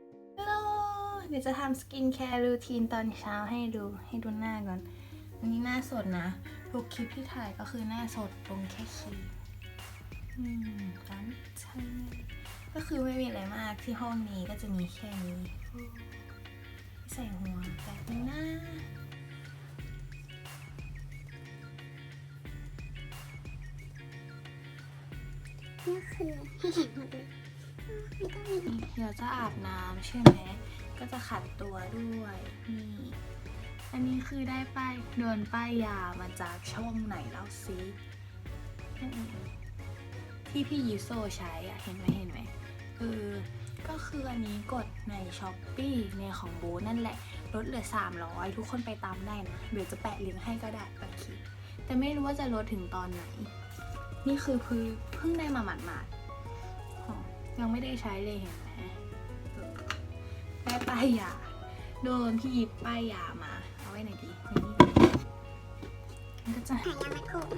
ฮัลโหลเดี๋ยวจะทำสกินแคร์รูทีนตอนเช้าให้ดูให้ดูหน้าก่อนอันนี้หน้าสดนะทุกคลิปที่ถ่ายก็คือหน้าสดลงแค่คีอืมกันใช่ก็คือไม่มีอะไรมากที่ห้องนี้ก็จะมีแค่นี้ ใส่หัวแบบนี้นะนี่คือให้ เดี๋ยวจะอาบน้ำใช่ไหม ก็จะขัดตัวด้วย นี่ อันนี้คือได้ป้ายโดนป้ายยามาจากช่องไหนแล้วซิที่พี่ยูโซใช้อะเห็นไหมเห็นไหมเออก็คืออันนี้กดในช้อปปี้ในของโบนั่นแหละ ลดเหลือ 300 ทุกคนไปตามได้นะ เดี๋ยวจะแปะลิงก์ให้ก็ได้โอเคแต่ไม่รู้ว่าจะลดถึงตอนไหน นี่คือเพิ่งได้มาหมาดๆ ยังไม่ได้ใช้เลยเห็นไหมเออได้ป้ายยาโดนพี่ยิบป้ายยามา เอาไว้ไหนดีนี่มันก็จะหายางมัดผม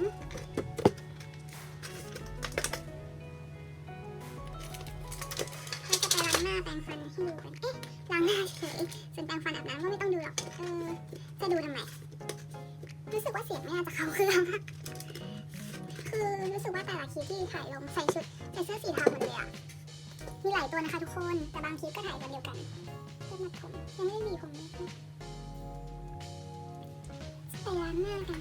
เราจะไปล้างหน้าแปรงฟันให้ดูกันเอ๊ะล้างหน้าเฉยส่วนแปรงฟันอาบน้ำก็ไม่ต้องดูหรอก เออ จะดูทำไม รู้สึกว่าเสียงไม่น่าจะเข้าเครื่องมากคือรู้สึกว่าแต่ละคลิปที่ถ่ายลงใส่ชุดใส่เสื้อสีเทาหมดเลยอะ มีหลายตัวนะคะทุกคน แต่บางคลิปก็ถ่ายกันเดียวกันเพื่อมัดผมยังไม่ได้มีผมเลยไปล้างหน้ากัน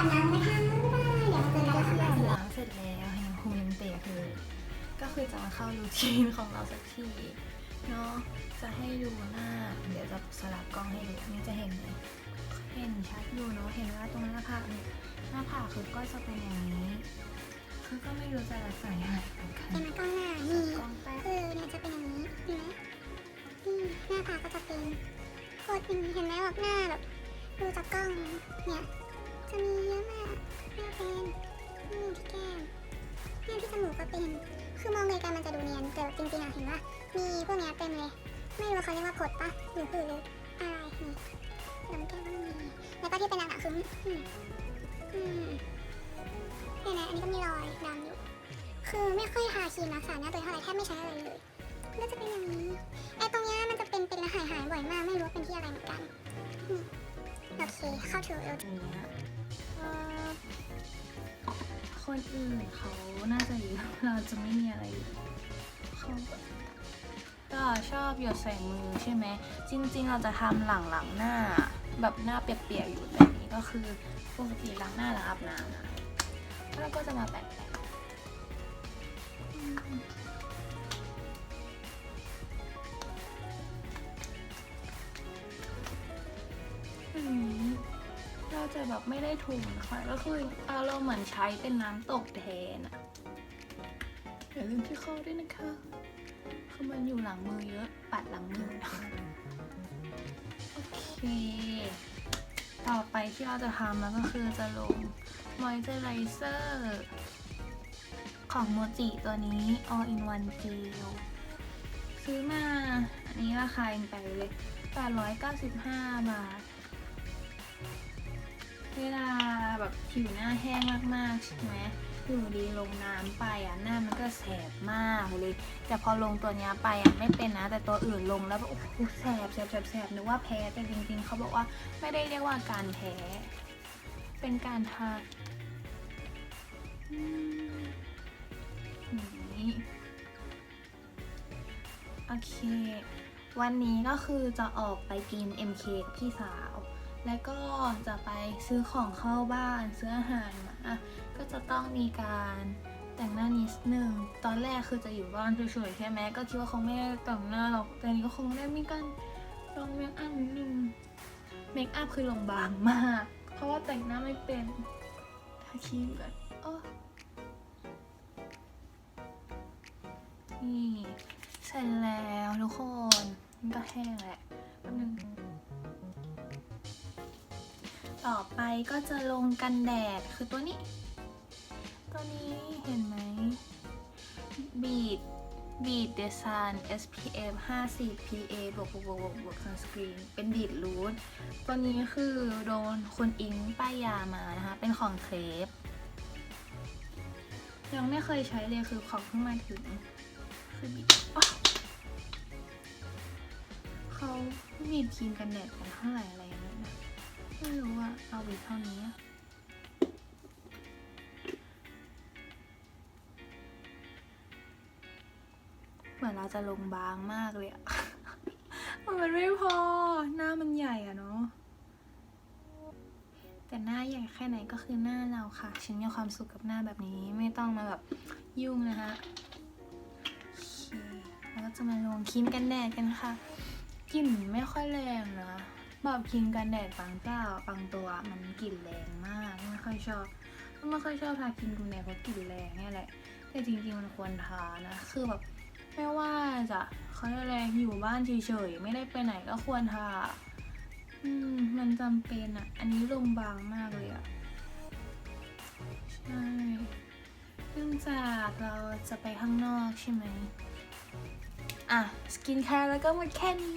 อาบน้ำนะคะบ๊ายบายเดี๋ยวมาเจอกันหลังอาบน้ำเสร็จแล้วเห็นหูยังเปียกเลยก็คือจะมาเข้ารูทีนของเราสักทีเนาะจะให้ดูหน้า เดี๋ยวจะสลับกล้องให้ดูนี่จะเห็นไหมเห็นชัดอยู่เนาะเห็นว่าตรงหน้าผากเนี่ยหน้าผากคือก็จะเป็นอย่างนี้ คือก็ไม่รู้จะใส่ยังไงเหมือนกันเห็นไหมกล้องหน้านี่องแป๊บคือเนี่ยจะเป็นอย่างนี้เห็นไหมนี่หน้าผากก็จะเป็นโคตรอย่างนี้เห็นไหมแบบหน้าแบบดูจากกล้องเนี่ย จะมีเยอะมากหน้าเป็นนี่ที่แก้มเนี่ยที่จมูกก็เป็น คือมองไกลๆมันจะดูเนียนแต่จริงๆอะเห็นว่ามีพวกเนี้ยเต็มเลย ไม่รู้ว่าเขาเรียกว่าผดปะหรือผือหรืออะไรนี่ลำแก้มก็มีแล้วก็ที่เป็นหนักๆคืออืมอืมเนี่ยนะอันนี้ก็มีรอยดำอยู่ คือไม่ค่อยทาครีมรักษาหน้าตัวเองเท่าไหร่แทบไม่ใช้อะไรเลยก็จะเป็นอย่างนี้ไอ้ตรงเนี้ยมันจะเป็นเป็นและหายหายบ่อยมาก ไม่รู้ว่าเป็นที่อะไรเหมือนกันนี่โอเคเข้าถึงแล้ว คนอื่นเขาน่าจะอยู่เราจะไม่มีอะไรอยู่เขาก็ชอบหยดใส่มือใช่ไหมจริง ๆ เราจะทำหลังหลังๆหน้า แบบหน้าเปียกๆอยู่แบบนี้ก็คือปกติล้างหน้าแล้วอาบน้ำนะแล้วก็จะมาแปะ แต่แบบไม่ได้ถูกค่ะก็คืออารมณ์เหมือนใช้เป็นน้ำตกแทนอะอย่าลืมที่ข้อด้วยนะคะคือมันอยู่หลังมือเยอะ ปัดหลังมือ โอเค ต่อไปที่เราจะทำแล้วก็คือจะลง moisturizer ของโมจิตัวนี้ all in one gel ซื้อมา อันนี้ราคาเองไปเลย895 บาท เวลาแบบผิวหน้าแห้งมากๆใช่ไหมอยู่ดีลงน้ำไปอะหน้ามันก็แสบมากเลยแต่พอลงตัวนี้ไปอะไม่เป็นนะ แต่ตัวอื่นลงแล้วแบบโอ้โหแสบแสบแสบแสบนึกว่าแพ้แต่จริงๆ เขาบอกว่าไม่ได้เรียกว่าการแพ้ เป็นการทานี้โอเค วันนี้ก็คือจะออกไปกิน MK กับพี่สาว แล้วก็จะไปซื้อของเข้าบ้านซื้ออาหารมาก็จะต้องมีการแต่งหน้านิดนึงตอนแรกคือจะอยู่บ้านเฉยๆใช่ไหมก็คิดว่าคงไม่ได้แต่งหน้าหรอกแต่นี้ก็คงได้มีการลงเมคอัพนิดนึงเมคอัพคือลงบางมาก เพราะว่าแต่งหน้าไม่เป็นทาครีมก่อนโอ้นี่เสร็จแล้วทุกคนมันก็แห้งแหละแป๊บนึง ต่อไปก็จะลงกันแดดคือตัวนี้ ตัวนี้เห็นไหมบีดบีดเดซาน SPF 50 PA บวกบวกบวกบวกบวกซันสกรีนเป็นบีดรูทตัวนี้คือโดนคนอิงป้ายยามานะคะ เป็นของเครปยังไม่เคยใช้เลยคือของเพิ่งมาถึง คือบีดเขาบีดครีมกันแดดกันเท่าไหร่อะไรอย่างเงี้ยนะ ไม่รู้อะเอาบีเท่านี้อะเหมือนเราจะลงบางมากเลยอะมันไม่พอ หน้ามันใหญ่อะเนาะแต่หน้าใหญ่แค่ไหนก็คือหน้าเราค่ะ ฉันมีความสุขกับหน้าแบบนี้ไม่ต้องมาแบบยุ่งนะคะโอเคแล้วก็จะมาลงครีมกันแดดกันค่ะกลิ่นไม่ค่อยแรงนะ แบบครีมกันแดดบางเจ้าบางตัวมันกลิ่นแรงมากไม่ค่อยชอบไม่ค่อยชอบทาครีมกันแดดเพราะกลิ่นแรงนี่แหละ แต่จริงๆมันควรทานะ คือแบบไม่ว่าจะเขาจะแรงอยู่บ้านเฉยๆไม่ได้ไปไหนก็ควรทาอืมมันจำเป็นอะอันนี้ลงบางมากเลยอะใช่เนื่องจากเราจะไปข้างนอกใช่ไหมอะ สกินแคร์แล้วก็หมดแค่นี้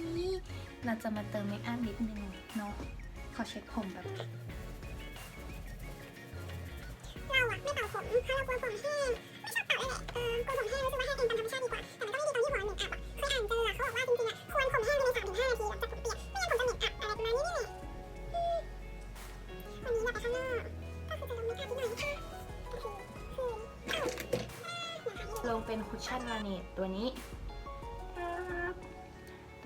เราจะมาเติมเมคอัพนิดนึงเนาะขอเช็ดผมแบบเราอะไม่เป่าผมเพราะเรากลัวผมแห้งไม่ชอบเป่าเลยเออกลัวผมแห้งรู้สึกว่าแห้งเองตามธรรมชาติดีกว่า แต่มันก็ไม่ดีตรงที่หัวเหม็นอับอะเคยอ่านเจอเขาบอกว่าจริงๆอะควรผมแห้งภายในสามถึงห้านาทีหลังจากผมเปียกไม่งั้นผมจะเหม็นอับอะไรประมาณนี้นี่แหละวันนี้เราไปข้างนอกก็คือจะลงเมคอัพนิดหน่อยก็คือคือลงเป็นคุชชั่นลาเนตตัวนี้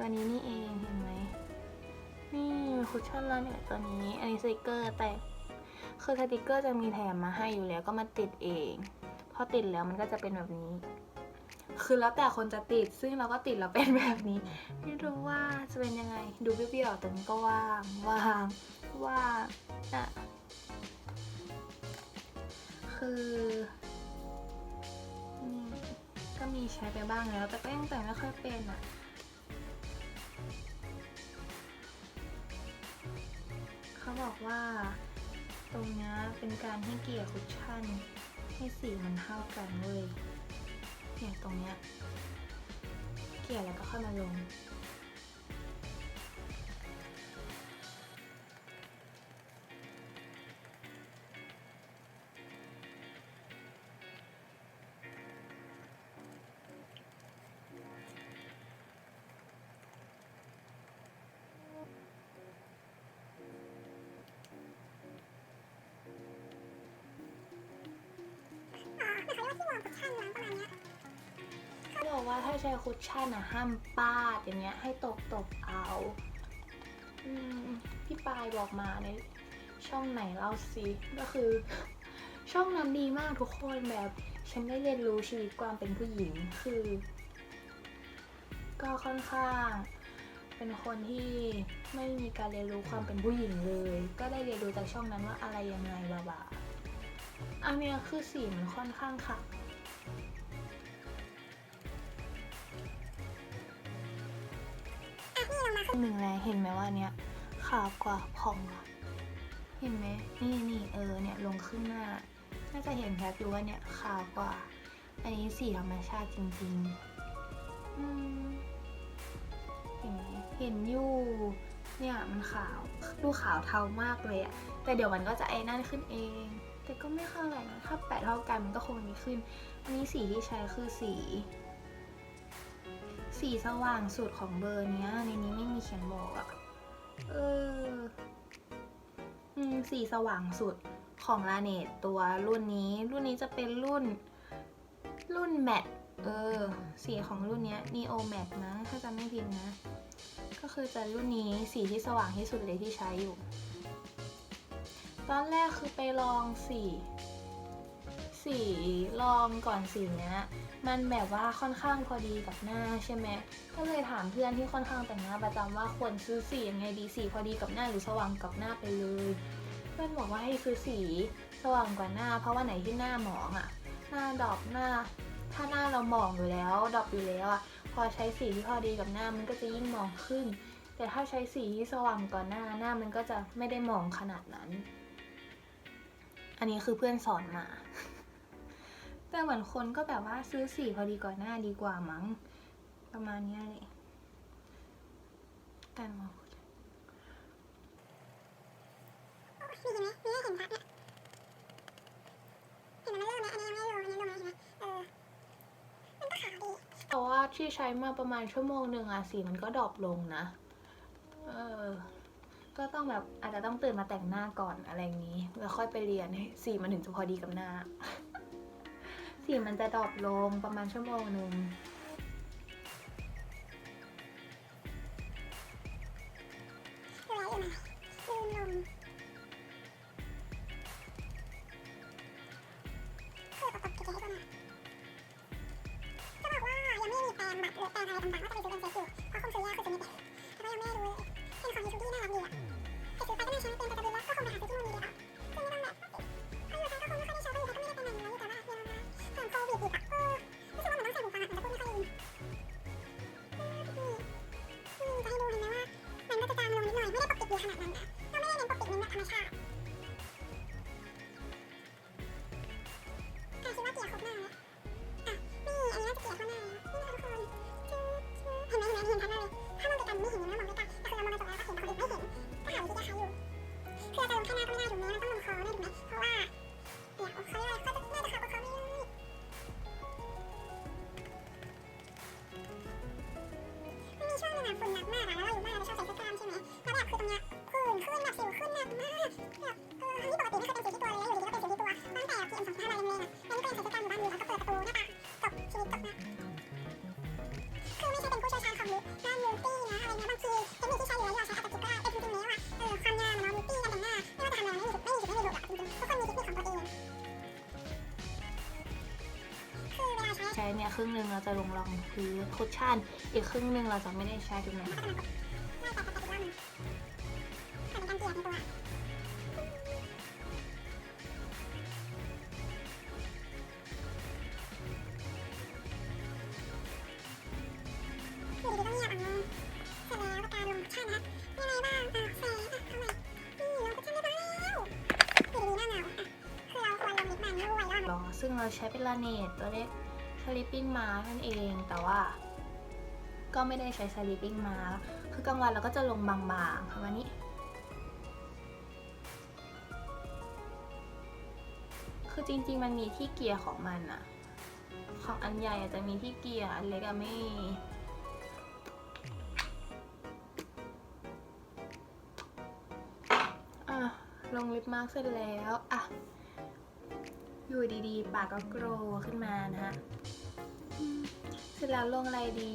ตัวนี้นี่เองเห็นไหมนี่คุชชั่นแลาเนตตัวนี้อันนี้สติกเกอร์แต่คือสติกเกอร์จะมีแถมมาให้อยู่แล้วก็มาติดเองพอติดแล้วมันก็จะเป็นแบบนี้ คือแล้วแต่คนจะติดซึ่งเราก็ติดแล้วเป็นแบบนี้ ไม่รู้ว่าจะเป็นยังไงดูเปรี้ยวๆแต่นี้ก็ว่างว่างว่างอะคือก็มีใช้ไปบ้างแล้ว แต่ก็ยังแต่งไม่ค่อยเป็นอะ บอกว่า ตรงนี้เป็นการให้เกียร์คุชชั่น ให้สีมันเท่ากันเลยอย่างตรงเนี้ยเกลี่ยแล้วก็ค่อยมาลง เอนเขาเรียกว่าที่วางคุชชั่นมั้งประมาณเนี้ยเขาบอกว่าถ้าใช้คุชชั่นอะห้ามปาดอย่างเงี้ย ให้ตบตบๆเอาอืมพี่ปายบอกมาในช่องไหนเล่าสิก็คือ ช่องนั้นดีมากทุกคนแบบ ฉันได้เรียนรู้ชีวิตความเป็นผู้หญิงคือ ก็ค่อนข้าง เป็นคนที่ไม่มีการเรียนรู้ความเป็นผู้หญิงเลย ก็ได้เรียนรู้จากช่องนั้นว่าอะไรยังไงบาบาอันเนี้ยคือสีมันค่อนข้างค่ะ หนึ่งแล้วเห็นไหมว่าเนี้ยขาวกว่าผ่องอะเห็นไหมนี่นี่เออเนี่ยลงครึ่งหน้า น่าจะเห็นชัดอยู่ว่าเนี่ยขาวกว่า อันนี้สีธรรมชาติจริงๆเห็นไหมเห็นอยู่เนี่ยมันขาวดูขาวเทามากเลยอะแต่เดี๋ยวมันก็จะไอ้นั่นขึ้นเอง แต่ก็ไม่เข้าไหร่นะถ้าแปะเท่ากันมันก็คงมีขึ้น อันนี้สีที่ใช้คือสี สีสว่างสุดของเบอร์เนี้ย ในนี้ไม่มีเขียนบอกอะเอออืมสีสว่างสุดของลาเนตตัวรุ่นนี้ รุ่นนี้จะเป็นรุ่น รุ่นแมตเออ สีของรุ่นเนี้ย Neo Matte นะถ้าจำไม่ผิดนะ ก็คือจะรุ่นนี้สีที่สว่างที่สุดเลยที่ใช้อยู่ ตอนแรกคือไปลองสี สีลองก่อนสีเนี้ย มันแบบว่าค่อนข้างพอดีกับหน้าใช่ไหมก็เลยถามเพื่อนที่ค่อนข้างแต่งหน้าประจำว่าควรซื้อสียังไงดีสีพอดีกับหน้าหรือสว่างกับหน้าไปเลย เพื่อนบอกว่าให้ซื้อสีสว่างกว่าหน้า เพราะว่าไหนที่หน้าหมองอะ่ะ หน้าดอกหน้า ถ้าหน้าเราหมองอยู่แล้วดอกอยู่แล้วอะ่ะพอใช้สีที่พอดีกับหน้ามันก็จะยิ่งหมองขึ้น แต่ถ้าใช้สีที่สว่างกว่าหน้าหน้ามันก็จะไม่ได้หมองขนาดนั้น อันนี้คือเพื่อนสอนมา แต่เหมือนคนก็แบบว่าซื้อสีพอดีก่อนหน้าดีกว่ามั้ง ประมาณนี้เลยกันมามีเห็นไหมมีให้เห็นชัดเนี่ยเห็นไหมมันเริ่มแล้วอันนี้ยังไม่ลงอันนี้ลงแล้วเห็นไหมเออมันก็ขาวดีเพราะว่าที่ใช้มาประมาณชั่วโมงหนึ่งอะสีมันก็ดรอปลงนะ เออ ก็ต้องแบบอาจจะต้องตื่นมาแต่งหน้าก่อนอะไรอย่างนี้ แล้วค่อยไปเรียนให้สีมันถึงจะพอดีกับหน้า สีมันจะดรอปลงประมาณชั่วโมงหนึ่ง เนี่ยครึ่งหนึ่งเราจะลงรองพื้นคุชชั่น อีกครึ่งหนึ่งเราจะไม่ได้ใช้ถูกไหมมันก็จะมากดไม่แต่ปกติว่ามันผ่านการเกลี่ยในตัวอยู่ดีๆก็เงียบอะงงเสร็จแล้วกับการลงชั่นนะยังไงบ้างอะเสร็จอะทำไมนี่ลงชั่นเรียบร้อยแล้วอยู่ดีๆหน้าหนาวอะคือเราควรลงลิปมันด้วยแล้วมันหรอซึ่งเราใช้เป็นลาเนตตัวเล็ก สลิปปิ้งมานั่นเอง แต่ว่า ก็ไม่ได้ใช้สลิปปิ้งมาคือกลางวันเราก็จะลงบางๆประมาณนี้คือจริงๆ มันมีที่เกียร์ของมันอะของอันใหญ่อาจจะมีที่เกียร์ อันเล็กอะไม่ อะ ลงลิปมาร์กเสร็จแล้ว อะ อยู่ดีๆ ปากก็โกรขึ้นมานะฮะ เสร็จแล้วลงอะไรดี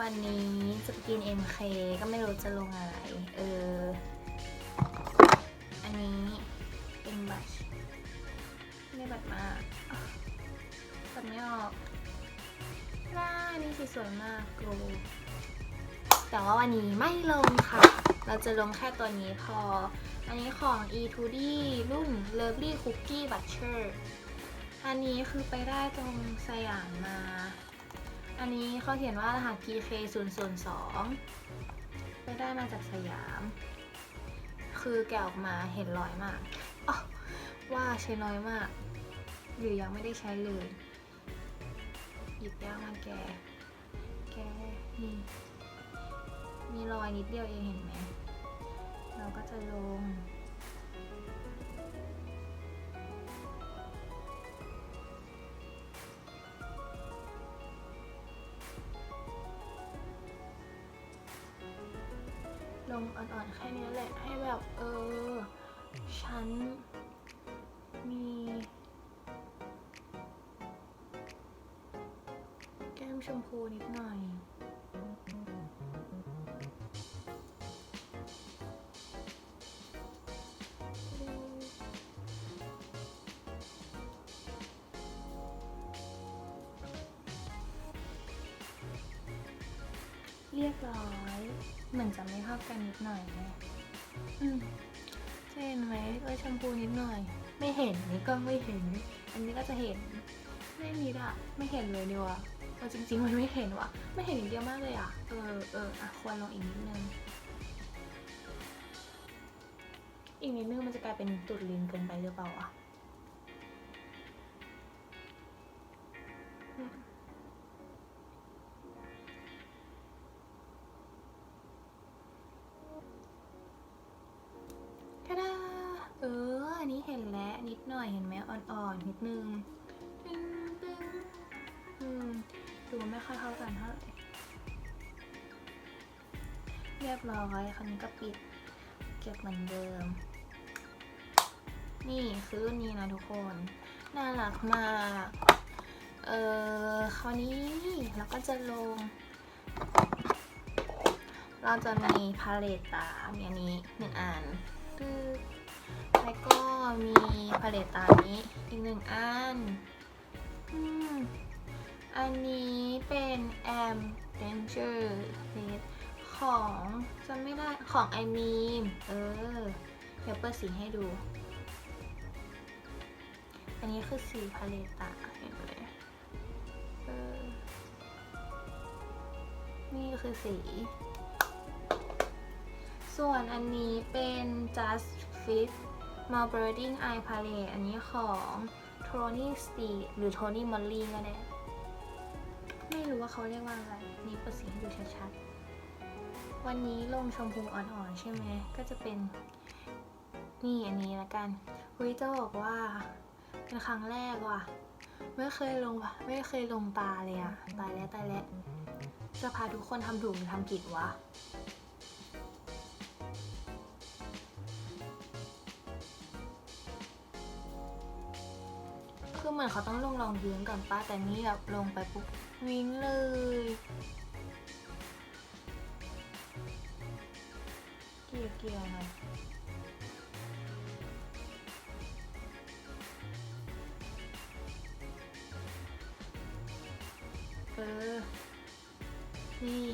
วันนี้จะกิน MK ก็ไม่รู้จะลงอะไร เออ อันนี้เป็นบัตรไม่บัตรมาบัตรไม่ออกว้านี่สีสวยมากกรแต่ว่าวันนี้ไม่ลงค่ะ เราจะลงแค่ตัวนี้พอ อันนี้ของ E2D รุ่น Lovely Cookie Butter อันนี้คือไปได้ตรงสยามมา อันนี้เขาเขียนว่ารหัส PK 0 0 2ไปได้มาจากสยาม คือแกะออกมาเห็นรอยมากอ๋อว่าใช้น้อยมาก หรือยังไม่ได้ใช้เลยหยิบยากมาแก แกนี่มีรอยนิดเดียวเองเห็นไหม เราก็จะลง ลงอ่อนๆแค่นี้แหละให้แบบเออ ฉันมี แก้มชมพูนิดหน่อย นิดหน่อยนะอืมจะเห็นไหมเออแชมพูนิดหน่อย ไม่เห็นนี่ก็ไม่เห็น อันนี้ก็จะเห็น ไม่นิดอะไม่เห็นเลยดีกว่าเออจริงๆมันไม่เห็นว่ะ ไม่เห็นนิดเดียวมากเลยอะเออเอออะควรลงอีกนิดนึง อีกนิดนึงมันจะกลายเป็นจุดลินเกินไปหรือเปล่าอะ นิดหน่อยเห็นไหมอ่อนๆนิดนึงตึ้งตึ้งอืมดูไม่ค่อยเข้ากันเท่าไหร่เรียบร้อยคราวนี้ก็ปิดเก็บเหมือนเดิม นี่คือรุ่นนี้นะทุกคน น่ารักมาก เออคราวนี้เราก็จะลง เราจะมีพาเลตตามีอันนี้หนึ่งอันตึ๊ แล้วก็มีพาเลตตานี้อีกหนึ่งอันอืมอันนี้เป็นแอมเดนเจอร์ของจะไม่ได้ของไอมีมเออ เดี๋ยวเปิดสีให้ดู อันนี้คือสีพาเลตตาเห็นไหมเออนี่คือสี ส่วนอันนี้เป็น just fit Marblering Eye Palette อันนี้ของ Tony Steed หรือ Tony Moly ก็ได้ ไม่รู้ว่าเขาเรียกว่าอะไร นี่เปิดสีให้ดูชัดๆ วันนี้ลงชมพูอ่อนๆ ใช่ไหม ก็จะเป็น นี่อันนี้ละกันคุยจะบอกว่า เป็นครั้งแรกว่ะ ไม่เคยลงว่ะไม่เคยลงตาเลยอะตายแล้วตายแล้วจะพาทุกคนทำถูกหรือทำผิดวะ เหมือนเขาต้องลงรองพื้นก่อนป้าแต่นี่แบบลงไปปุ๊บวิ่งเลย เกี่ยร์เกี่ยร์หน่อยเออ นี่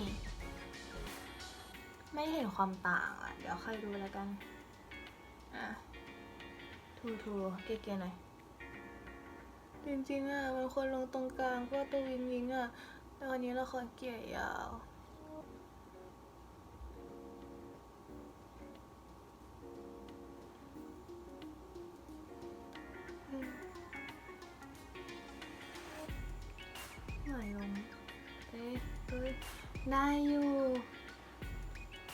ไม่เห็นความต่างอะ เดี๋ยวค่อยดูแล้วกัน อะ ทูทูเกียเกียร์หน่อย จริงๆอะมันควรลงตรงกลางเพราะตัววิงวิงอะแต่วันนี้เราขอเกี่ยยาวหน่อยลงเอ๊ะเอ้ยได้อยู่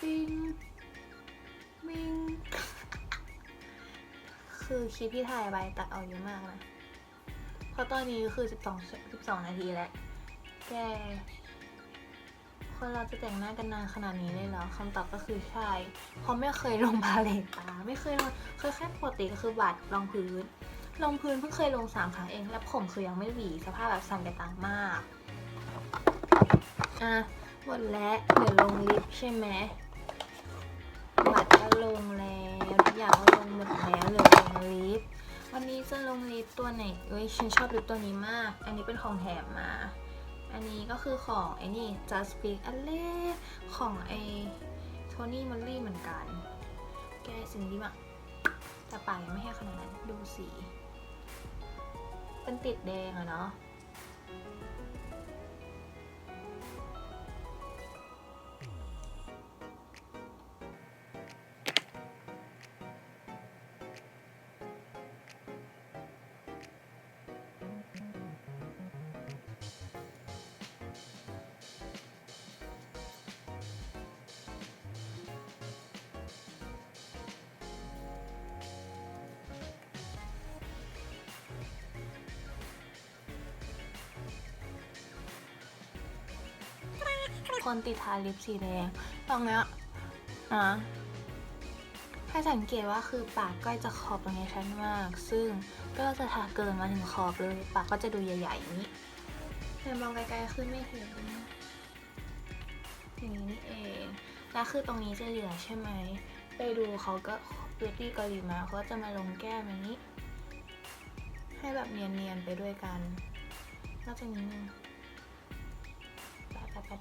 ปิงมิง คือคลิปที่ถ่ายไปตัดออกเยอะมากนะ เพราะตอนนี้คือ 12 12 นาทีแล้ว แก คนเราจะแต่งหน้ากันนานขนาดนี้เลยเหรอคำตอบก็คือใช่ เพราะไม่เคยลงพาเลตตา ไม่เคยลงเคยแค่ปกติก็คือบัตรรองพื้นรองพื้นเพิ่งเคยลงสามครั้งเอง แล้วผมคือยังไม่หวี สภาพแบบสั่นไปต่างมาก อะ หมดแล้วเดี๋ยวลงลิปใช่ไหมบัตรก็ลงแล้วทุกอย่างก็ลงหมดแล้วเหลือลงลิป วันนี้จะลงลิปตัวไหนเอ้ยฉันชอบลิปตัวนี้มาก อันนี้เป็นของแถมมา อันนี้ก็คือของไอ้นี่ Just Speak อันเล่ของไอ้โทนี่มอลลี่เหมือนกัน แกสิ่งดีมากแต่ปากยังไม่แห้งขนาดนั้น ดูสี เป็นติดแดงอะเนาะ คนติดทาลิปสีแดงตรงเนี้ยนะให้สังเกตว่าคือปากใกล้จะขอบตรงนี้ชัดมาก ซึ่งก็จะทาเกินมาถึงขอบเลย ปากก็จะดูใหญ่ๆอย่างนี้แต่มองไกลๆขึ้นไม่เห็นอย่างนี้นี่เอง แล้วคือตรงนี้จะเหลือใช่ไหม ไปดูเขาก็บิวตี้เกาหลีมาเขาจะมาลงแก้มอย่างนี้ ให้แบบเนียนๆไปด้วยกันนอกจากนี้นึง นี่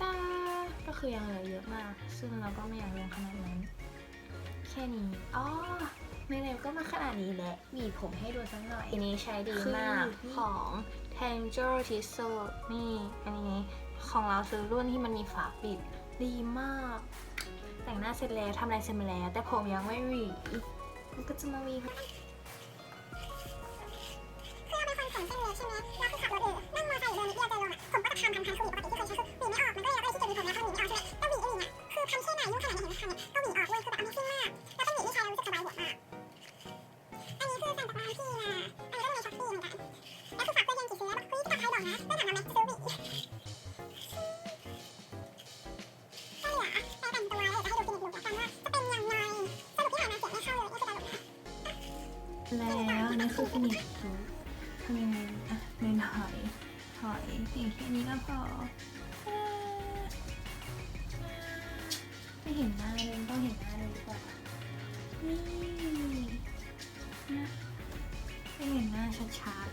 ตาดาก็คือยังเหลือเยอะมาก ซึ่งเราก็ไม่อยากลงขนาดนั้น แค่นี้ อ๋อในไหนๆก็มาขนาดนี้แหละหวีผมให้ดูสักหน่อย อันนี้ใช้ดีมากคือของ Tangle Tissot นี่ อันนี้ ของเราซื้อรุ่นที่มันมีฝาปิด ดีมาก แต่งหน้าเสร็จแล้วทำอะไรเสร็จมาแล้ว แต่ผมยังไม่หวีมันก็จะมาวีเคือเราเป็นคนผมเส้นเลยใช่ไหม นนี้คือฟินิชลุคทำยังไงอะเดินถอยถอยอย่างแค่นี้ก็พอไม่เห็นหน้าเลยต้องเห็นหน้าเลยดีกว่านี่นะให้เห็นหน้าชัดๆ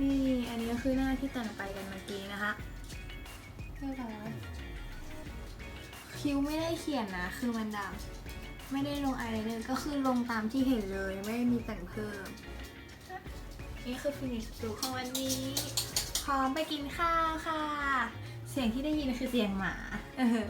นี่อันนี้ก็คือหน้าที่แต่งไปกันเมื่อกี้นะคะเรียบร้อยคิ้วไม่ได้เขียนนะ คือมันดำ ไม่ได้ลงอายไลเนอร์ก็คือลงตามที่เห็นเลยไม่มีแต่งเพิ่ม นี่คือฟินิชลุคของวันนี้พร้อมไปกินข้าวค่ะ เสียงที่ได้ยินคือเสียงหมาเออ